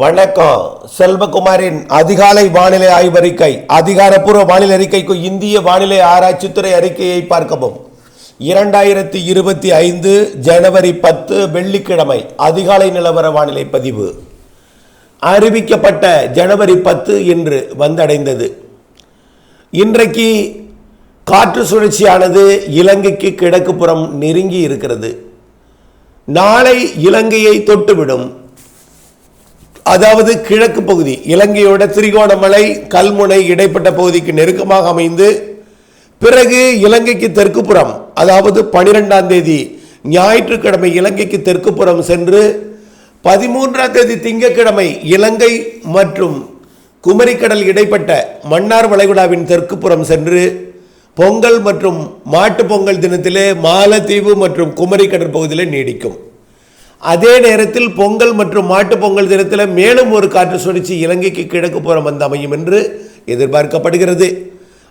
வணக்கம். செல்வகுமாரின் அதிகாலை வானிலை ஆய்வறிக்கை அதிகாரப்பூர்வ வானிலை அறிக்கைக்கு இந்திய வானிலை ஆராய்ச்சித்துறை அறிக்கையை பார்க்கவும். இரண்டாயிரத்தி இருபத்தி ஐந்து ஜனவரி பத்து வெள்ளிக்கிழமை அதிகாலை நிலவர வானிலை பதிவு. அறிவிக்கப்பட்ட ஜனவரி பத்து இன்று வந்தடைந்தது. இன்றைக்கு காற்று சுழற்சியானது இலங்கைக்கு கிழக்குப்புறம் நெருங்கி இருக்கிறது நாளை இலங்கையை தொட்டுவிடும். அதாவது கிழக்கு பகுதி இலங்கையோட திரிகோணமலை கல்முனை இடைப்பட்ட பகுதிக்கு நெருக்கமாக அமைந்து பிறகு இலங்கைக்கு தெற்குப்புறம் அதாவது பனிரெண்டாம் தேதி ஞாயிற்றுக்கிழமை இலங்கைக்கு தெற்குப்புறம் சென்று பதிமூன்றாம் தேதி திங்கக்கிழமை இலங்கை மற்றும் குமரிக்கடல் இடைப்பட்ட மன்னார் வளைகுடாவின் தெற்குப்புறம் சென்று பொங்கல் மற்றும் மாட்டு பொங்கல் தினத்திலே மாலத்தீவு மற்றும் குமரிக்கடல் பகுதியிலே நீடிக்கும். அதே நேரத்தில் பொங்கல் மற்றும் மாட்டுப் பொங்கல் தினத்தில் மேலும் ஒரு காற்று சுழற்சி இலங்கைக்கு கிழக்கு புறம் வந்து அமையும் என்று எதிர்பார்க்கப்படுகிறது.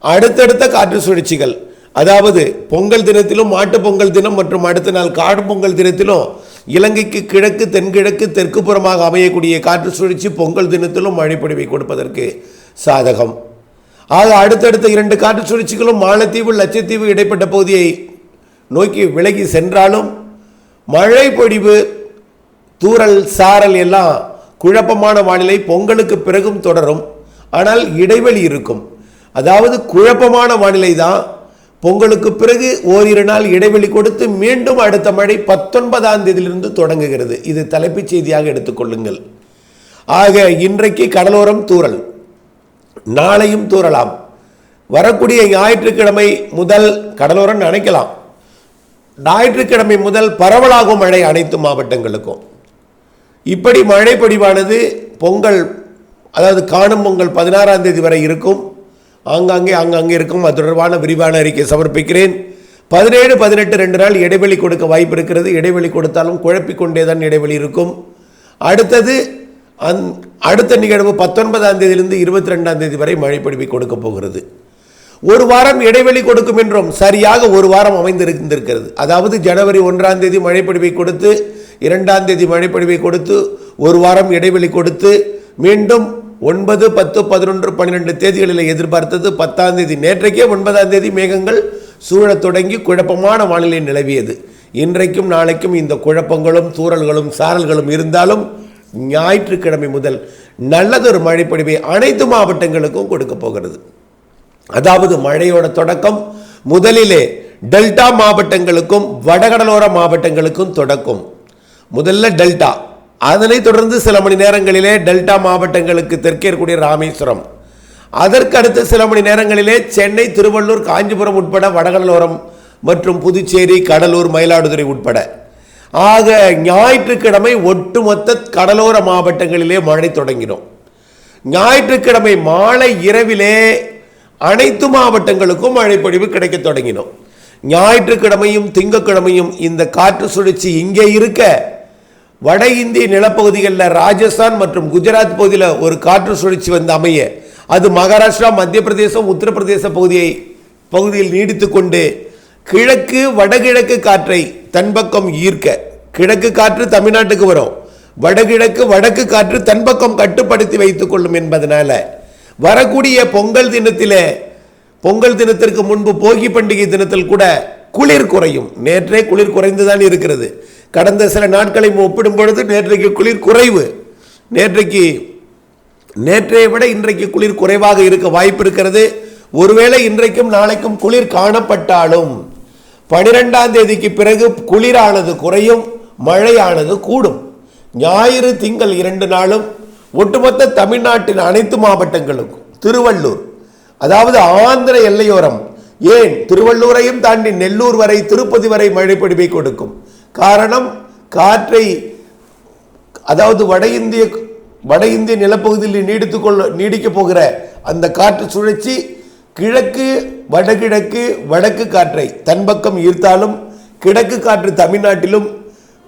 அடுத்தடுத்த காற்று சுழற்சிகள் அதாவது பொங்கல் தினத்திலும் மாட்டுப் பொங்கல் தினம் மற்றும் அடுத்த நாள் காடு பொங்கல் தினத்திலும் இலங்கைக்கு கிழக்கு தென்கிழக்கு தெற்கு புறமாக அமையக்கூடிய காற்று சுழற்சி பொங்கல் தினத்திலும் மழைப்பொழிவை கொடுப்பதற்கு சாதகம். ஆக அடுத்தடுத்த இரண்டு காற்று சுழற்சிகளும் மாலத்தீவு லட்சத்தீவு இடைப்பட்ட பகுதியை நோக்கி விலகி சென்றாலும் மழை பொழிவு சாரல் எல்லாம் குழப்பமான வானிலை பொங்கலுக்கு பிறகும் தொடரும். ஆனால் இடைவெளி இருக்கும். அதாவது குழப்பமான வானிலை தான். பொங்கலுக்கு பிறகு ஓரிரு நாள் இடைவெளி கொடுத்து மீண்டும் அடுத்த மழை பத்தொன்பதாம் தேதியிலிருந்து தொடங்குகிறது. இது தலைப்புச் செய்தியாக எடுத்துக்கொள்ளுங்கள் ஆக இன்றைக்கு கடலோரம் தூரல் நாளையும் தூறலாம். வரக்கூடிய ஞாயிற்றுக்கிழமை முதல் கடலோரம் நினைக்கலாம் ஞாயிற்றுக்கிழமை முதல் பரவலாகும் மழை அனைத்து மாவட்டங்களுக்கும். இப்படி மழை பொழிவானது பொங்கல் அதாவது காணும் பொங்கல் பதினாறாம் தேதி வரை இருக்கும். ஆங்காங்கே ஆங்காங்கே இருக்கும். அது தொடர்பான விரிவான அறிக்கை சமர்ப்பிக்கிறேன். பதினேழு பதினெட்டு ரெண்டு நாள் இடைவெளி கொடுக்க வாய்ப்பு இருக்கிறது. இடைவெளி கொடுத்தாலும் குழப்பிக்கொண்டே தான் இடைவெளி இருக்கும். அடுத்தது அந் அடுத்த நிகழ்வு பத்தொன்பதாம் தேதியிலிருந்து இருபத்தி ரெண்டாம் தேதி வரை மழை கொடுக்க போகிறது. ஒரு வாரம் இடைவெளி கொடுக்கும் என்றும் சரியாக ஒரு வாரம் அமைந்திருந்திருக்கிறது. அதாவது ஜனவரி ஒன்றாம் தேதி மழைப்பொழிவை கொடுத்து இரண்டாம் தேதி மழைப்பொழிவை கொடுத்து ஒரு வாரம் இடைவெளி கொடுத்து மீண்டும் ஒன்பது பத்து பதினொன்று பன்னிரெண்டு தேதிகளில் எதிர்பார்த்தது பத்தாம் தேதி. நேற்றைக்கே ஒன்பதாம் தேதி மேகங்கள் சூழத் தொடங்கி குழப்பமான வானிலை நிலவியது. இன்றைக்கும் நாளைக்கும் இந்த குழப்பங்களும் சூழல்களும் சாரல்களும் இருந்தாலும் ஞாயிற்றுக்கிழமை முதல் நல்லதொரு மழைப்பொழிவை அனைத்து மாவட்டங்களுக்கும் கொடுக்க போகிறது. அதாவது மழையோட தொடக்கம் முதலிலே டெல்டா மாவட்டங்களுக்கும் வடகடலோர மாவட்டங்களுக்கும் தொடக்கும். முதல்ல டெல்டா. அதனைத் தொடர்ந்து சில மணி நேரங்களிலே டெல்டா மாவட்டங்களுக்கு தெற்கே இருக்கக்கூடிய ராமேஸ்வரம். அதற்கடுத்து சில மணி நேரங்களிலே சென்னை திருவள்ளூர் காஞ்சிபுரம் உட்பட வடகடலோரம் மற்றும் புதுச்சேரி கடலூர் மயிலாடுதுறை உட்பட. ஆக ஞாயிற்றுக்கிழமை ஒட்டுமொத்த கடலோர மாவட்டங்களிலே மழை தொடங்கிடும். ஞாயிற்றுக்கிழமை மாலை இரவிலே அனைத்து மாவட்டங்களுக்கும் மழைப்பொழிவு கிடைக்க தொடங்கினோம். ஞாயிற்றுக்கிழமையும் திங்கக்கிழமையும் இந்த காற்று சுழற்சி இங்கே இருக்க வட இந்திய நிலப்பகுதிகளில் ராஜஸ்தான் மற்றும் குஜராத் பகுதியில் ஒரு காற்று சுழற்சி வந்து அமைய அது மகாராஷ்டிரா மத்திய பிரதேசம் உத்தரப்பிரதேச பகுதியை பகுதியில் நீடித்து கொண்டு கிழக்கு வடகிழக்கு காற்றை தன்பக்கம் ஈர்க்க கிழக்கு காற்று தமிழ்நாட்டுக்கு வரும். வடகிழக்கு வடக்கு காற்று தன்பக்கம் கட்டுப்படுத்தி வைத்துக் கொள்ளும் என்பதனால வரக்கூடிய பொங்கல் தினத்திலே பொங்கல் தினத்திற்கு முன்பு போகி பண்டிகை தினத்தில் கூட குளிர் குறையும். நேற்றே குளிர் குறைந்துதான் இருக்கிறது. கடந்த சில நாட்களை ஒப்பிடும் பொழுது நேற்றைக்கு குளிர் குறைவு. நேற்றைக்கு நேற்றைய விட இன்றைக்கு குளிர் குறைவாக இருக்க வாய்ப்பு இருக்கிறது. ஒருவேளை இன்றைக்கும் நாளைக்கும் குளிர் காணப்பட்டாலும் பனிரெண்டாம் தேதிக்கு பிறகு குளிரானது குறையும் மழையானது கூடும். ஞாயிறு திங்கள் இரண்டு நாளும் ஒட்டுமொத்த தமிழ்நாட்டின் அனைத்து மாவட்டங்களுக்கும் திருவள்ளூர் அதாவது ஆந்திர எல்லையோரம் ஏன் திருவள்ளூரையும் தாண்டி நெல்லூர் வரை திருப்பதி வரை மழை பொழிவை கொடுக்கும்? காரணம் காற்றை அதாவது வட இந்திய வட இந்திய நிலப்பகுதியில் நீடித்துக்கொள்ள நீடிக்கப் போகிற அந்த காற்று சுழற்சி கிழக்கு வடகிழக்கு வடக்கு காற்றை தன்பக்கம் ஈர்த்தாலும் கிழக்கு காற்று தமிழ்நாட்டிலும்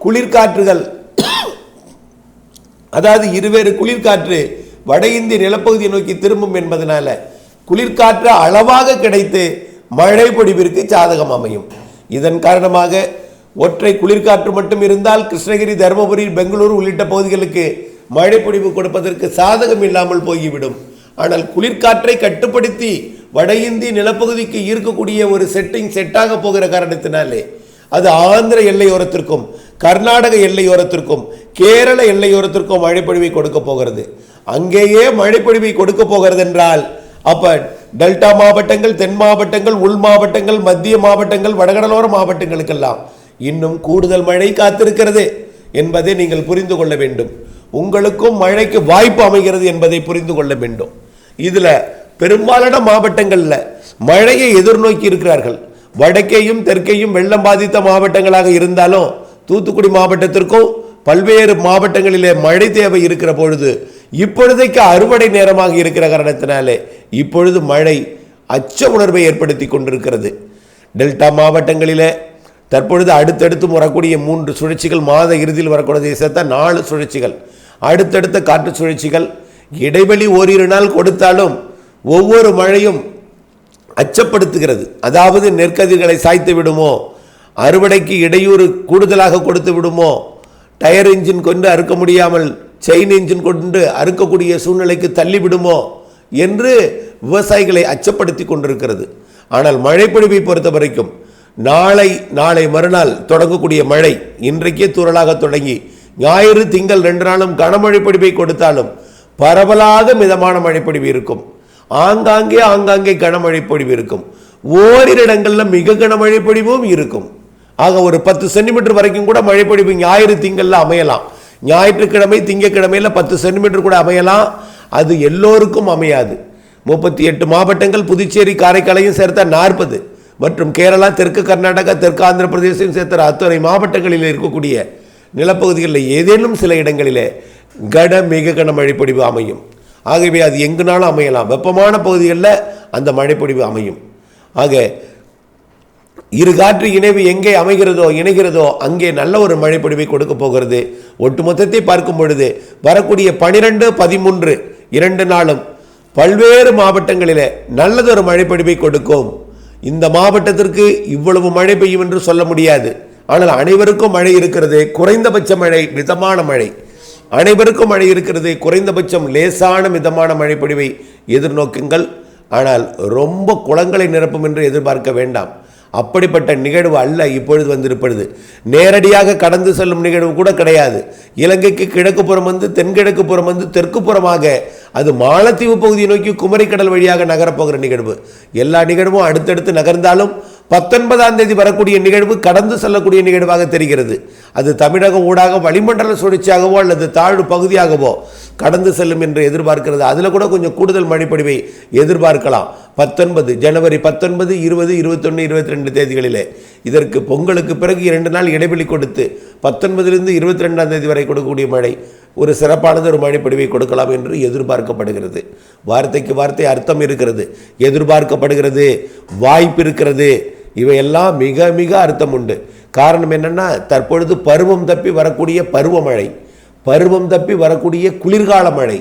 குளிர்காற்றுகள் அதாவது இருவேறு குளிர்காற்று வட இந்திய நிலப்பகுதியை நோக்கி திரும்பும் என்பதனால குளிர்காற்று அளவாக கிடைத்து மழை பொடிவிற்கு சாதகம் அமையும். இதன் காரணமாக ஒற்றை குளிர்காற்று மட்டும் இருந்தால் கிருஷ்ணகிரி தருமபுரி பெங்களூரு உள்ளிட்ட பகுதிகளுக்கு மழைப்பொழிவு கொடுப்பதற்கு சாதகம் இல்லாமல் போய்விடும். ஆனால் குளிர்காற்றை கட்டுப்படுத்தி வட இந்திய நிலப்பகுதிக்கு ஈர்க்கக்கூடிய ஒரு செட்டிங் செட்டாக போகிற காரணத்தினாலே அது ஆந்திர எல்லையோரத்திற்கும் கர்நாடக எல்லையோரத்திற்கும் கேரள எல்லையோரத்திற்கும் மழைப்பொழிவை கொடுக்க போகிறது. அங்கேயே மழைப்பொழிவை கொடுக்க போகிறது என்றால் அப்ப டெல்டா மாவட்டங்கள் தென் மாவட்டங்கள் உள் மாவட்டங்கள் மத்திய மாவட்டங்கள் வடகடலோர மாவட்டங்களுக்கெல்லாம் இன்னும் கூடுதல் மழை காத்திருக்கிறது என்பதை நீங்கள் புரிந்து கொள்ள வேண்டும். உங்களுக்கும் மழைக்கு வாய்ப்பு அமைகிறது என்பதை புரிந்து கொள்ள வேண்டும். இதுல பெரும்பாலான மாவட்டங்களில் மழையை எதிர்நோக்கி இருக்கிறார்கள். வடக்கேயும் தெற்கேயும் வெள்ளம் பாதித்த மாவட்டங்களாக இருந்தாலும் தூத்துக்குடி மாவட்டத்திற்கும் பல்வேறு மாவட்டங்களிலே மழை தேவை இருக்கிற பொழுது இப்பொழுதைக்கு அறுவடை நேரமாக இருக்கிற காரணத்தினாலே இப்பொழுது மழை அச்ச உணர்வை ஏற்படுத்தி கொண்டிருக்கிறது. டெல்டா மாவட்டங்களிலே தற்பொழுது அடுத்தடுத்து வரக்கூடிய மூன்று சுழற்சிகள் மாத இறுதியில் வரக்கூடிய சேர்த்த நாலு சுழற்சிகள். அடுத்தடுத்த காற்று சுழற்சிகள் இடைவெளி ஓரிரு நாள் கொடுத்தாலும் ஒவ்வொரு மழையும் அச்சப்படுத்துகிறது. அதாவது நெற்கதிர்களை சாய்த்து விடுமோ? அறுவடைக்கு இடையூறு கூடுதலாக கொடுத்து விடுமோ? டயர் இன்ஜின் கொண்டு அறுக்க முடியாமல் செயின் இன்ஜின் கொண்டு அறுக்கக்கூடிய சூழ்நிலைக்கு தள்ளிவிடுமோ? என்று விவசாயிகளை அச்சப்படுத்தி கொண்டிருக்கிறது. ஆனால் மழைப்பொழிவை பொறுத்த வரைக்கும் நாளை நாளை மறுநாள் தொடங்கக்கூடிய மழை இன்றைக்கே தூறலாக தொடங்கி ஞாயிறு திங்கள் ரெண்டு நாளும் கனமழை பொழிவை கொடுத்தாலும் பரவலாக மிதமான மழைப்பொழிவு இருக்கும். ஆங்காங்கே ஆங்காங்கே கனமழை பொழிவு இருக்கும். ஓரிரு இடங்களில் மிக கனமழை பொழிவும் இருக்கும். ஆக ஒரு பத்து சென்டிமீட்டர் வரைக்கும் கூட மழைப்பொழிவு ஞாயிறு திங்கள்ல அமையலாம். ஞாயிற்றுக்கிழமை திங்கக்கிழமையில் பத்து சென்டிமீட்டர் கூட அமையலாம். அது எல்லோருக்கும் அமையாது. முப்பத்தி எட்டு மாவட்டங்கள் புதுச்சேரி காரைக்காலையும் சேர்த்தா நாற்பது. மற்றும் கேரளா தெற்கு கர்நாடகா தெற்கு ஆந்திர பிரதேசம் சேர்த்த அத்தனை மாவட்டங்களில் இருக்கக்கூடிய நிலப்பகுதிகளில் ஏதேனும் சில இடங்களிலே கன மிக கன மழைப்பொழிவு அமையும். ஆகவே அது எங்குனாலும் அமையலாம். வெப்பமான பகுதிகளில் அந்த மழைப்பொழிவு அமையும். ஆக இரு காற்று இணைவு எங்கே அமைகிறதோ இணைகிறதோ அங்கே நல்ல ஒரு மழைப்பொழிவை கொடுக்க போகிறது. ஒட்டுமொத்தத்தை பார்க்கும் பொழுது வரக்கூடிய பனிரெண்டு பதிமூன்று இரண்டு நாளும் பல்வேறு மாவட்டங்களில் நல்லதொரு மழைப்பொழிவை கொடுக்கும். இந்த மாவட்டத்திற்கு இவ்வளவு மழை பெய்யும் என்று சொல்ல முடியாது. ஆனால் அனைவருக்கும் மழை இருக்கிறது. குறைந்தபட்ச மழை மிதமான மழை. அனைவருக்கும் மழை இருக்கிறது. குறைந்தபட்சம் லேசான மிதமான மழைப்பொழிவை எதிர்நோக்குங்கள். ஆனால் ரொம்ப குளங்களை நிரப்பும் என்று எதிர்பார்க்க வேண்டாம். அப்படிப்பட்ட நிகழ்வு அல்ல இப்பொழுது வந்திருப்பது. நேரடியாக கடந்து செல்லும் நிகழ்வு கூட கிடையாது. இலங்கைக்கு கிழக்கு புறம் வந்து தென்கிழக்கு புறம் வந்து தெற்கு புறமாக அது மாலத்தீவு பகுதியை நோக்கி குமரிக்கடல் வழியாக நகரப்போகிற நிகழ்வு. எல்லா நிகழ்வும் அடுத்தடுத்து நகர்ந்தாலும் பத்தொன்பதாம் தேதி வரக்கூடிய நிகழ்வு கடந்து செல்லக்கூடிய நிகழ்வாக தெரிகிறது. அது தமிழகம் ஊடாக வளிமண்டல சுழற்சியாகவோ அல்லது தாழ்வு பகுதியாகவோ கடந்து செல்லும் என்று எதிர்பார்க்கிறது. அதில் கூட கொஞ்சம் கூடுதல் மழைப்பொழிவை எதிர்பார்க்கலாம். பத்தொன்பது ஜனவரி பத்தொன்பது இருபது இருபத்தொன்று இருபத்தி ரெண்டு தேதிகளிலே. இதற்கு பொங்கலுக்கு பிறகு இரண்டு நாள் இடைவெளி கொடுத்து பத்தொன்பதிலிருந்து இருபத்தி ரெண்டாம் தேதி வரை கொடுக்கக்கூடிய மழை ஒரு சிறப்பானது ஒரு மழைப்பொழிவை கொடுக்கலாம் என்று எதிர்பார்க்கப்படுகிறது. வார்த்தைக்கு வார்த்தை அர்த்தம் இருக்கிறது. எதிர்பார்க்கப்படுகிறது. வாய்ப்பு இருக்கிறது. இவையெல்லாம் மிக மிக அர்த்தம் உண்டு. காரணம் என்னென்னா தற்பொழுது பருவம் தப்பி வரக்கூடிய பருவமழை பருவம் தப்பி வரக்கூடிய குளிர்கால மழை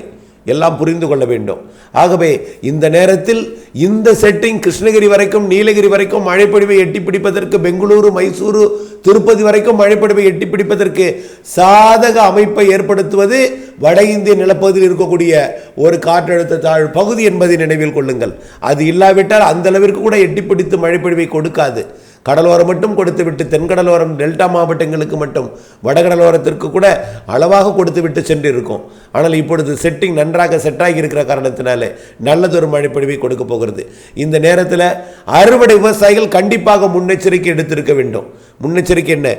எல்லாம் புரிந்து கொள்ள வேண்டும். ஆகவே இந்த நேரத்தில் இந்த செட்டிங் கிருஷ்ணகிரி வரைக்கும் நீலகிரி வரைக்கும் மழைப்பொழிவை எட்டி பிடிப்பதற்கு பெங்களூரு மைசூரு திருப்பதி வரைக்கும் மழைப்பொழிவை எட்டி பிடிப்பதற்கு சாதக அமைப்பை ஏற்படுத்துவது வட இந்திய நிலப்பகுதியில் இருக்கக்கூடிய ஒரு காற்றழுத்த தாழ் பகுதி என்பதை நினைவில் கொள்ளுங்கள். அது இல்லாவிட்டால் அந்த அளவிற்கு கூட எட்டி பிடித்து மழைப்பொழிவை கொடுக்காது. கடலோரம் மட்டும் கொடுத்து விட்டு தென்கடலோரம் டெல்டா மாவட்டங்களுக்கு மட்டும் வடகடலோரத்திற்கு கூட அளவாக கொடுத்து விட்டு சென்று இருக்கும் ஆனால் இப்பொழுது செட்டிங் நன்றாக செட்டாகி இருக்கிற காரணத்தினாலே நல்லதொரு மழைப்பொழிவை கொடுக்க போகிறது. இந்த நேரத்தில் அறுவடை விவசாயிகள் கண்டிப்பாக முன்னெச்சரிக்கை எடுத்திருக்க வேண்டும். முன்னெச்சரிக்கை என்ன?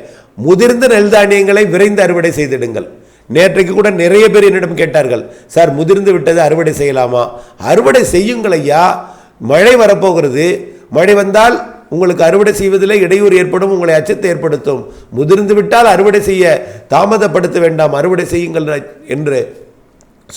முதிர்ந்த நெல் தானியங்களை விரைந்து அறுவடை செய்திடுங்கள். நேற்றைக்கு கூட நிறைய பேர் என்னிடம் கேட்டார்கள் சார் முதிர்ந்து விட்டது அறுவடை செய்யலாமா? அறுவடை செய்யுங்கள் ஐயா மழை வரப்போகிறது. மழை வந்தால் உங்களுக்கு அறுவடை செய்வதில் இடையூறு ஏற்படும் உங்களை அச்சத்தை ஏற்படுத்தும். முதிர்ந்து விட்டால் அறுவடை செய்ய தாமதப்படுத்த வேண்டாம் அறுவடை செய்யுங்கள் என்று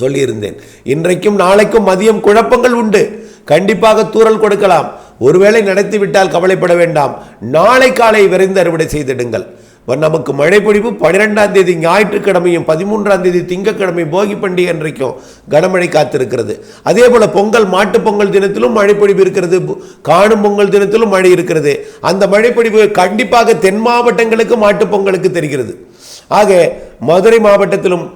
சொல்லியிருந்தேன். இன்றைக்கும் நாளைக்கும் மதியம் குழப்பங்கள் உண்டு. கண்டிப்பாக தூறல் கொடுக்கலாம். ஒருவேளை நடத்திவிட்டால் கவலைப்பட வேண்டாம். நாளை காலை விரைந்து அறுவடை செய்திடுங்கள். நமக்கு மழைப்பொழிவு பன்னிரெண்டாம் தேதி ஞாயிற்றுக்கிழமையும் பதிமூன்றாம் தேதி திங்கட்கிழமை போகி பண்டிகை அன்றைக்கும் கனமழை காத்திருக்கிறது. அதே போல பொங்கல் மாட்டுப் பொங்கல் தினத்திலும் மழைப்பொழிவு இருக்கிறது. காணும் பொங்கல் தினத்திலும் மழை இருக்கிறது. அந்த மழைப்பொழிவு கண்டிப்பாக தென் மாவட்டங்களுக்கு மாட்டுப் பொங்கலுக்கு தெரிகிறது. ஆக மதுரை மாவட்டத்திலும்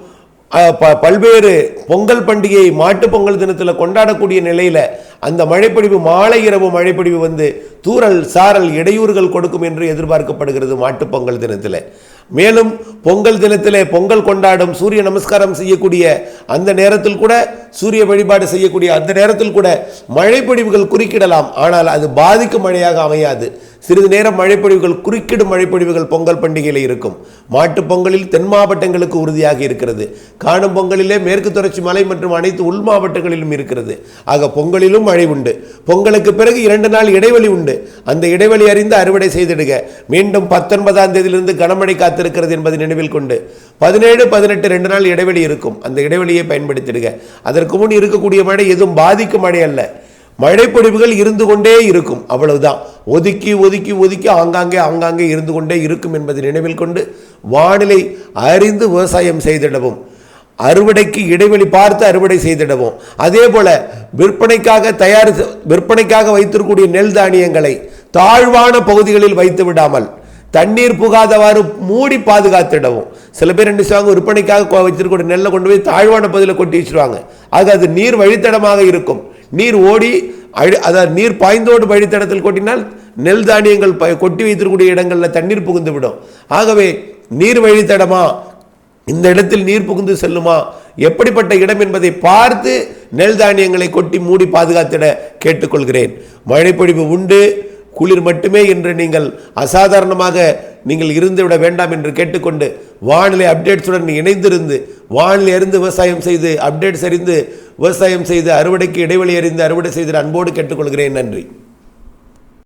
பல்வேறு பொங்கல் பண்டிகையை மாட்டுப் பொங்கல் தினத்தில் கொண்டாடக்கூடிய நிலையில் அந்த மழைப்பொழிவு மாலை இரவு மழைப்பொழிவு வந்து தூறல் சாரல் இடையூறுகள் கொடுக்கும் என்று எதிர்பார்க்கப்படுகிறது மாட்டுப் பொங்கல் தினத்தில். மேலும் பொங்கல் தினத்திலே பொங்கல் கொண்டாடும் சூரிய நமஸ்காரம் செய்யக்கூடிய அந்த நேரத்தில் கூட சூரிய வழிபாடு செய்யக்கூடிய அந்த நேரத்தில் கூட மழைப்பொழிவுகள் குறுக்கிடலாம். ஆனால் அது பாதிக்கும் மழையாக அமையாது. சிறிது நேரம் மழைப்பொழிவுகள் குறுக்கிடும் மழைப்பொழிவுகள் பொங்கல் பண்டிகையில் இருக்கும். மாட்டுப் பொங்கலில் தென் மாவட்டங்களுக்கு உறுதியாக இருக்கிறது. காணும் பொங்கலிலே மேற்கு தொடர்ச்சி மலை மற்றும் அனைத்து உள் மாவட்டங்களிலும் இருக்கிறது. ஆக பொங்கலிலும் மழை உண்டு. பொங்கலுக்கு பிறகு இரண்டு நாள் இடைவெளி உண்டு. அந்த இடைவெளி அறிந்து அறுவடை செய்திடுக. மீண்டும் பத்தொன்பதாம் தேதியிலிருந்து கனமழை காத்திருக்கிறது என்பதை நினைவில் கொண்டு பதினேழு பதினெட்டு ரெண்டு நாள் இடைவெளி இருக்கும். அந்த இடைவெளியை பயன்படுத்திடுக. அதற்கு முன் இருக்கக்கூடிய மழை எதுவும் பாதிக்கும் மழை அல்ல. மழைப்பொழிவுகள் இருந்து கொண்டே இருக்கும். அவ்வளவுதான். ஒதுக்கி ஒதுக்கி ஒதுக்கி ஆங்காங்கே ஆங்காங்கே இருந்து கொண்டே இருக்கும் என்பதை நினைவில் கொண்டு வானிலை அறிந்து விவசாயம் செய்திடவும். அறுவடைக்கு இடைவெளி பார்த்து அறுவடை செய்திடவும். அதே போல விற்பனைக்காக தயார் விற்பனைக்காக வைத்திருக்கக்கூடிய நெல் தானியங்களை தாழ்வான பகுதிகளில் வைத்து விடாமல் தண்ணீர் புகாதவாறு மூடி பாதுகாத்திடவும். சில பேர் என்ன செய்வாங்க விற்பனைக்காக கொ- நெல்லை கொண்டு போய் தாழ்வான பகுதியில் கொட்டி வச்சிருவாங்க. ஆக அது நீர் வழித்தடமாக இருக்கும். நீர் ஓடி அழி அதாவது நீர் பாய்ந்தோடு வழித்தடத்தில் கொட்டினால் நெல் தானியங்கள் ப- கொட்டி வைத்திருக்கக்கூடிய இடங்களில் தண்ணீர் புகுந்து விடும். ஆகவே நீர் வழித்தடமா? இந்த இடத்தில் நீர் புகுந்து செல்லுமா? எப்படிப்பட்ட இடம் என்பதை பார்த்து நெல் தானியங்களை கொட்டி மூடி பாதுகாத்திட கேட்டுக்கொள்கிறேன். மழைப்பொழிவு உண்டு. குளிர் மட்டுமே இன்று நீங்கள் அசாதாரணமாக நீங்கள் இருந்துவிட வேண்டாம் என்று கேட்டுக்கொண்டு வானிலை அப்டேட்ஸுடன் இணைந்திருந்து வானிலை அறிந்து விவசாயம் செய்து அப்டேட்ஸ் அறிந்து விவசாயம் செய்து அறுவடைக்கு இடைவெளி அறிந்து அறுவடை செய்து அன்போடு கேட்டுக்கொள்கிறேன். நன்றி.